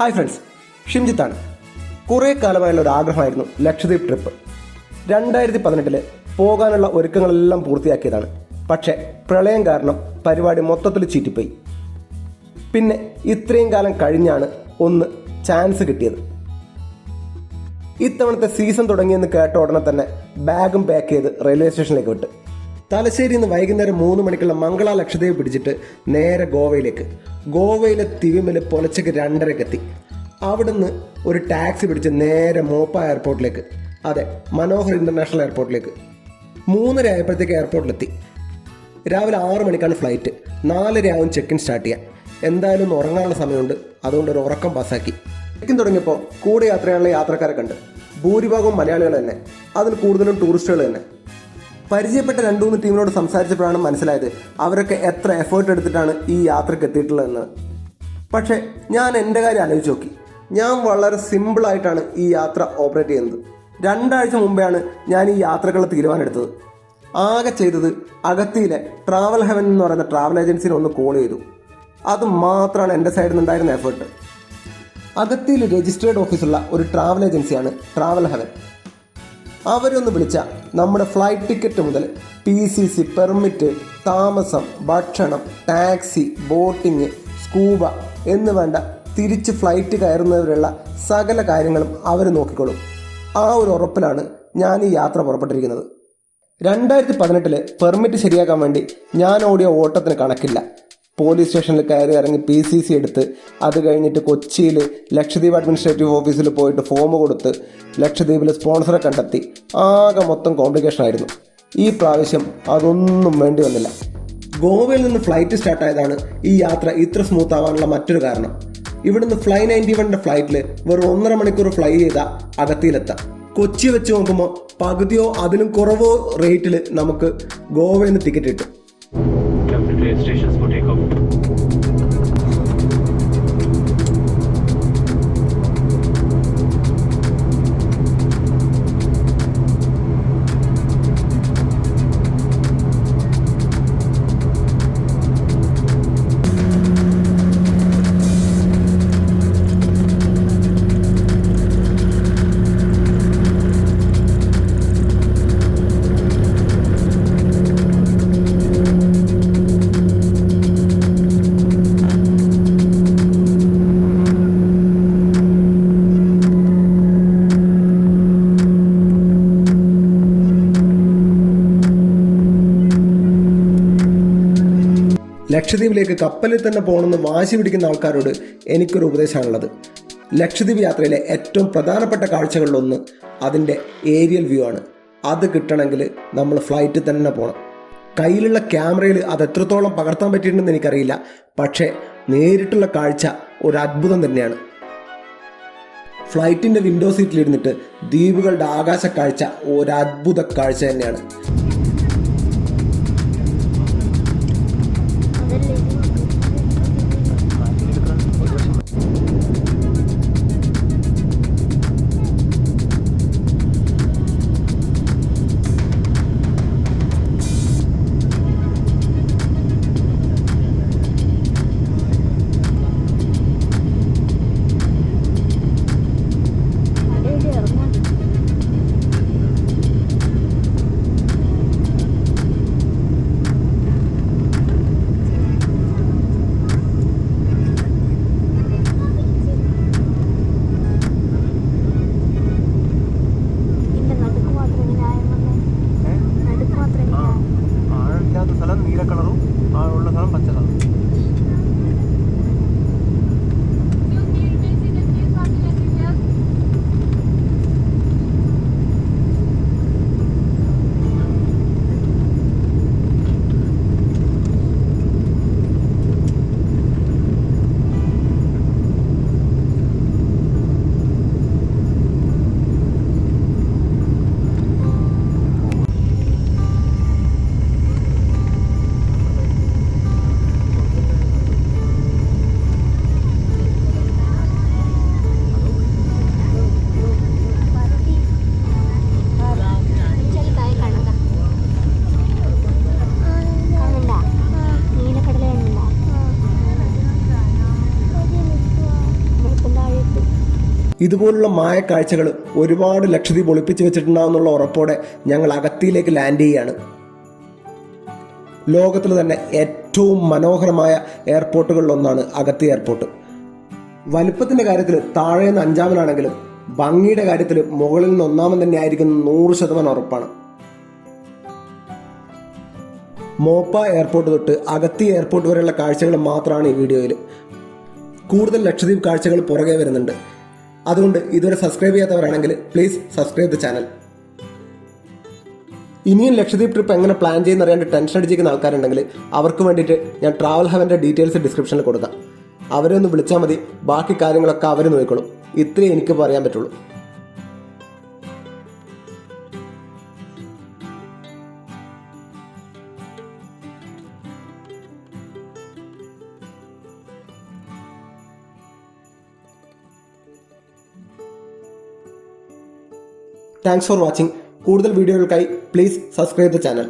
Hi friends ഷിംജിത്താണ്. കുറേ കാലമായുള്ള ഒരു ആഗ്രഹമായിരുന്നു ലക്ഷദ്വീപ് ട്രിപ്പ്. രണ്ടായിരത്തി പതിനെട്ടിൽ പോകാനുള്ള ഒരുക്കങ്ങളെല്ലാം പൂർത്തിയാക്കിയതാണ്. പക്ഷേ പ്രളയം കാരണം പരിപാടി മൊത്തത്തിൽ ചീറ്റിപ്പോയി. പിന്നെ ഇത്രയും കാലം കഴിഞ്ഞാണ് ഒന്ന് ചാൻസ് കിട്ടിയത്. ഇത്തവണത്തെ സീസൺ തുടങ്ങിയെന്ന് കേട്ട ഉടനെ തന്നെ ബാഗും പാക്ക് ചെയ്ത് റെയിൽവേ സ്റ്റേഷനിലേക്ക് വിട്ട്. തലശ്ശേരിയിൽ നിന്ന് വൈകുന്നേരം മൂന്ന് മണിക്കുള്ള മംഗള ലക്ഷദ്വീപ് പിടിച്ചിട്ട് നേരെ ഗോവയിലേക്ക്. ഗോവയിലെ തിരുമല പുലച്ചയ്ക്ക് രണ്ടരയ്ക്ക് എത്തി അവിടുന്ന് ഒരു ടാക്സി പിടിച്ച് നേരെ മോപ്പ എയർപോർട്ടിലേക്ക്. അതെ മനോഹർ ഇന്റർനാഷണൽ എയർപോർട്ടിലേക്ക്. മൂന്നര ആയപ്പോഴത്തേക്ക് എയർപോർട്ടിലെത്തി. രാവിലെ ആറ് മണിക്കാണ് ഫ്ലൈറ്റ്. നാലരയാവും ചെക്ക് ഇൻ സ്റ്റാർട്ട് ചെയ്യാൻ. എന്തായാലും ഒന്ന് ഉറങ്ങാനുള്ള സമയമുണ്ട്. അതുകൊണ്ട് ഒരു ഉറക്കം പാസ്സാക്കി. ചെക്കിൻ തുടങ്ങിയപ്പോൾ കൂടെ യാത്ര യാത്രക്കാരെ കണ്ട്. ഭൂരിഭാഗവും മലയാളികൾ തന്നെ. അതിൽ കൂടുതലും ടൂറിസ്റ്റുകൾ തന്നെ. പരിചയപ്പെട്ട രണ്ടു മൂന്ന് ടീമിനോട് സംസാരിച്ചപ്പോഴാണ് മനസ്സിലായത് അവരൊക്കെ എത്ര എഫേർട്ട് എടുത്തിട്ടാണ് ഈ യാത്രയ്ക്ക് എത്തിയിട്ടുള്ളതെന്ന്. പക്ഷേ ഞാൻ എന്റെ കാര്യം ആലോചിച്ച് നോക്കി. ഞാൻ വളരെ സിമ്പിളായിട്ടാണ് ഈ യാത്ര ഓപ്പറേറ്റ് ചെയ്യുന്നത്. രണ്ടാഴ്ച മുമ്പെയാണ് ഞാൻ ഈ യാത്രകളുടെ തീരുമാനമെടുത്തത്. ആകെ ചെയ്തത് അഗത്തിയിലെ ട്രാവൽ ഹെവൻ എന്ന് പറയുന്ന ട്രാവൽ ഏജൻസിനെ ഒന്ന് കോൾ ചെയ്തു. അത് മാത്രമാണ് എന്റെ സൈഡിൽ നിന്നുണ്ടായിരുന്ന എഫേർട്ട് അഗത്തിയിൽ രജിസ്റ്റേർഡ് ഓഫീസുള്ള ഒരു ട്രാവൽ ഏജൻസിയാണ് ട്രാവൽ ഹെവൻ അവരൊന്ന് വിളിച്ച നമ്മുടെ ഫ്ലൈറ്റ് ടിക്കറ്റ് മുതൽ പി സി സി പെർമിറ്റ് താമസം ഭക്ഷണം ടാക്സി ബോട്ടിങ് സ്കൂബ എന്ന് വേണ്ട തിരിച്ച് ഫ്ലൈറ്റ് കയറുന്നവരുള്ള സകല കാര്യങ്ങളും അവർ നോക്കിക്കൊള്ളും ആ ഒരു ഉറപ്പിലാണ് ഞാൻ ഈ യാത്ര പുറപ്പെട്ടിരിക്കുന്നത്. രണ്ടായിരത്തി പതിനെട്ടിൽ പെർമിറ്റ് ശരിയാക്കാൻ വേണ്ടി ഞാൻ ഓടിയ ഓട്ടത്തിന് കണക്കില്ല. പോലീസ് സ്റ്റേഷനിൽ കയറി ഇറങ്ങി പി സി സി എടുത്ത് അത് കഴിഞ്ഞിട്ട് കൊച്ചിയിൽ ലക്ഷദ്വീപ് അഡ്മിനിസ്ട്രേറ്റീവ് ഓഫീസിൽ പോയിട്ട് ഫോം കൊടുത്ത് ലക്ഷദ്വീപിൽ സ്പോൺസറെ കണ്ടെത്തി. ആകെ മൊത്തം കോംപ്ലിക്കേഷൻ ആയിരുന്നു. ഈ പ്രാവശ്യം അതൊന്നും വേണ്ടി വന്നില്ല. ഗോവയിൽ നിന്ന് ഫ്ലൈറ്റ് സ്റ്റാർട്ടായതാണ് ഈ യാത്ര ഇത്ര സ്മൂത്ത് ആവാനുള്ള മറ്റൊരു കാരണം. ഇവിടുന്ന് ഫ്ലൈ നയന്റി വണ്ണിന്റെ ഫ്ലൈറ്റിൽ വെറും ഒന്നര മണിക്കൂർ ഫ്ലൈ ചെയ്താൽ അകത്തിയിലെത്താം. കൊച്ചി വെച്ച് നോക്കുമ്പോൾ പകുതിയോ അതിലും കുറവോ റേറ്റിൽ നമുക്ക് ഗോവയിൽ നിന്ന് ടിക്കറ്റ് കിട്ടും. ലക്ഷദ്വീപിലേക്ക് കപ്പലിൽ തന്നെ പോകണമെന്ന് വാശി പിടിക്കുന്ന ആൾക്കാരോട് എനിക്കൊരു ഉപദേശമാണുള്ളത്. ലക്ഷദ്വീപ് യാത്രയിലെ ഏറ്റവും പ്രധാനപ്പെട്ട കാഴ്ചകളിലൊന്ന് അതിന്റെ ഏരിയൽ വ്യൂ ആണ്. അത് കിട്ടണമെങ്കിൽ നമ്മൾ ഫ്ലൈറ്റിൽ തന്നെ പോകണം കയ്യിലുള്ള ക്യാമറയിൽ അത് എത്രത്തോളം പകർത്താൻ പറ്റിയിട്ടുണ്ടെന്ന് എനിക്കറിയില്ല. പക്ഷേ നേരിട്ടുള്ള കാഴ്ച ഒരു അത്ഭുതം തന്നെയാണ്. ഫ്ലൈറ്റിന്റെ വിൻഡോ സീറ്റിലിരുന്നിട്ട് ദ്വീപുകളുടെ ആകാശ കാഴ്ച ഒരു അത്ഭുത കാഴ്ച തന്നെയാണ്. ഇതുപോലുള്ള മായ കാഴ്ചകൾ ഒരുപാട് ലക്ഷദ്വീപ് ഒളിപ്പിച്ച് വെച്ചിട്ടുണ്ടാവുന്നുള്ള ഉറപ്പോടെ ഞങ്ങൾ അകത്തിയിലേക്ക് ലാൻഡ് ചെയ്യുകയാണ്. ലോകത്തിൽ തന്നെ ഏറ്റവും മനോഹരമായ എയർപോർട്ടുകളിലൊന്നാണ് അഗത്തി എയർപോർട്ട് വലുപ്പത്തിന്റെ കാര്യത്തിൽ താഴെ നിന്ന് അഞ്ചാമനാണെങ്കിലും ഭംഗിയുടെ കാര്യത്തിൽ മുകളിൽ നിന്ന് ഒന്നാമൻ തന്നെ ആയിരിക്കും നൂറ് ശതമാനം ഉറപ്പാണ്. മോപ്പ എയർപോർട്ട് തൊട്ട് അഗത്തി എയർപോർട്ട് വരെയുള്ള കാഴ്ചകൾ മാത്രമാണ് ഈ വീഡിയോയിൽ. കൂടുതൽ ലക്ഷദ്വീപ് കാഴ്ചകൾ പുറകെ വരുന്നുണ്ട്. അതുകൊണ്ട് ഇതുവരെ സബ്സ്ക്രൈബ് ചെയ്യാത്തവരാണെങ്കിൽ പ്ലീസ് സബ്സ്ക്രൈബ് ദ ചാനൽ ഇനിയും ലക്ഷദ്വീപ് ട്രിപ്പ് എങ്ങനെ പ്ലാൻ ചെയ്യുന്ന അറിയാണ്ട് ടെൻഷൻ അടിച്ചിരിക്കുന്ന ആൾക്കാരുണ്ടെങ്കിൽ അവർക്ക് വേണ്ടിയിട്ട് ഞാൻ ട്രാവൽ ഹവന്റെ ഡീറ്റെയിൽസ് ഡിസ്ക്രിപ്ഷനിൽ കൊടുക്കാം. അവരെ ഒന്ന് വിളിച്ചാൽ മതി. ബാക്കി കാര്യങ്ങളൊക്കെ അവർ നോക്കിക്കോളും. ഇത്രയേ എനിക്ക് പറയാൻ പറ്റുള്ളൂ. താങ്ക്സ് ഫോർ വാച്ചിങ് കൂടുതൽ വീഡിയോകൾക്കായി പ്ലീസ് സബ്സ്ക്രൈബ് ദ ചാനൽ